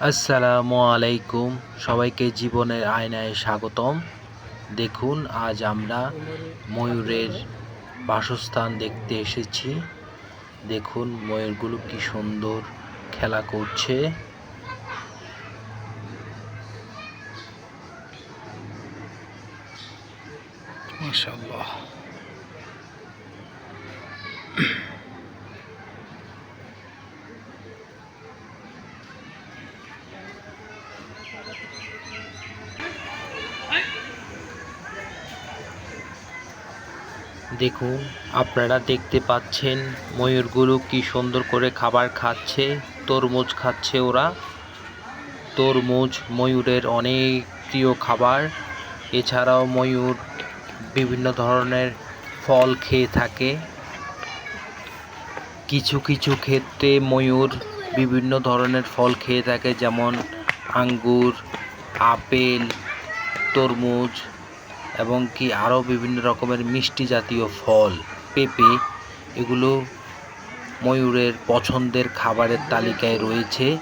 আসসালামু আলাইকুম। সবাইকে জীবনের আয়নায় স্বাগতম। দেখুন, আজ আমরা ময়ূরের বাসস্থান দেখতে এসেছি। দেখুন, ময়ূরগুলো কি সুন্দর খেলা করছে। মাশাআল্লাহ। দেখুন, আপনারা দেখতে পাচ্ছেন ময়ূরগুলো কি সুন্দর করে খাবার খাচ্ছে, তরমুজ খাচ্ছে ওরা। তরমুজ ময়ূরের অনেক প্রিয় খাবার। এছাড়াও ময়ূর বিভিন্ন ধরনের ফল খেয়ে থাকে। কিছু কিছু ক্ষেত্রে ময়ূর বিভিন্ন ধরনের ফল খেয়ে থাকে, যেমন আঙ্গুর, আপেল, তরমুজ এবং কি আরও বিভিন্ন রকমের মিষ্টি জাতীয় ফল, পেঁপে, এগুলো ময়ূরের পছন্দের খাবারের তালিকায় রয়েছে।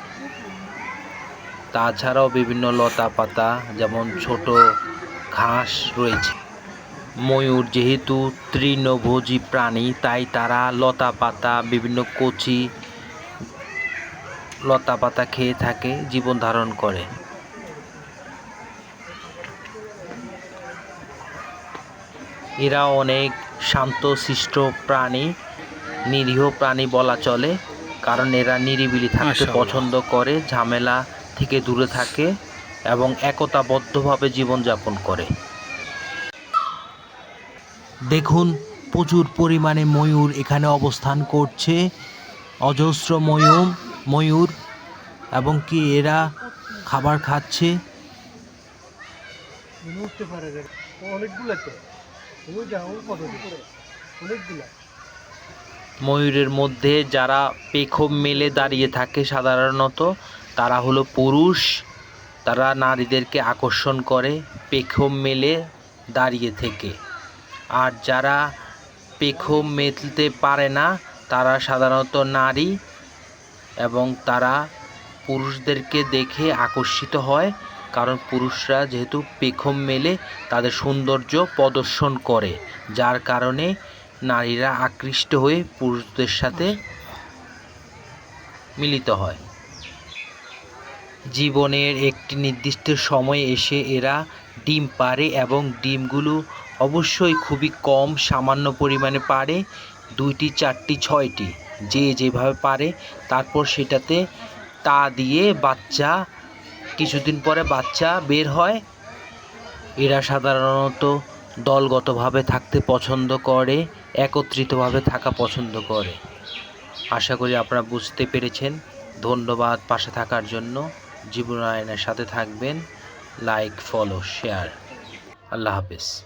তাছাড়াও বিভিন্ন লতা পাতা, যেমন ছোট ঘাস রয়েছে। ময়ূর যেহেতু তৃণভোজী প্রাণী, তাই তারা লতা পাতা, বিভিন্ন কচি লতা পাতা খেয়ে থাকে, জীবন ধারণ করে। এরা অনেক শান্তশিষ্ট প্রাণী নিরীহ প্রাণী বলা চলে কারণ এরা নিরিবিলি থাকতে পছন্দ করে ঝামেলা থেকে দূরে থাকে এবং একতাবদ্ধভাবে জীবনযাপন করে। দেখুন প্রচুর পরিমাণে ময়ূর এখানে অবস্থান করছে। অজস্র ময়ূর ময়ূর এবং কি এরা খাবার খাচ্ছে। অনেকগুলো ময়ূরের মধ্যে যারা পেখম মেলে দাঁড়িয়ে থাকে সাধারণত, তারা হলো পুরুষ। তারা নারীদেরকে আকর্ষণ করে পেখম মেলে দাঁড়িয়ে থেকে। আর যারা পেখম মেলতে পারে না, তারা সাধারণত নারী এবং তারা পুরুষদেরকে দেখে আকর্ষিত হয়। কারণ পুরুষরা যেহেতু পেখম মেলে তাদের সৌন্দর্য প্রদর্শন করে, যার কারণে নারীরা আকৃষ্ট হয়ে পুরুষদের সাথে মিলিত হয়। জীবনের একটি নির্দিষ্ট সময় এসে এরা ডিম পারে এবং ডিমগুলো অবশ্যই খুবই কম সামান্য পরিমাণে পারে দুইটি, চারটি, ছয়টি, যে যেভাবে পারে তারপর সেটাতে তা দিয়ে বাচ্চা কিছুদিন পরে বাচ্চা বের হয়। এরা সাধারণত দলগতভাবে থাকতে পছন্দ করে, একত্রিতভাবে থাকা পছন্দ করে। আশা করি আপনারা বুঝতে পেরেছেন। ধন্যবাদ পাশে থাকার জন্য। জীবনায়নের সাথে থাকবেন। Like, follow, share. আল্লাহ হাফেজ।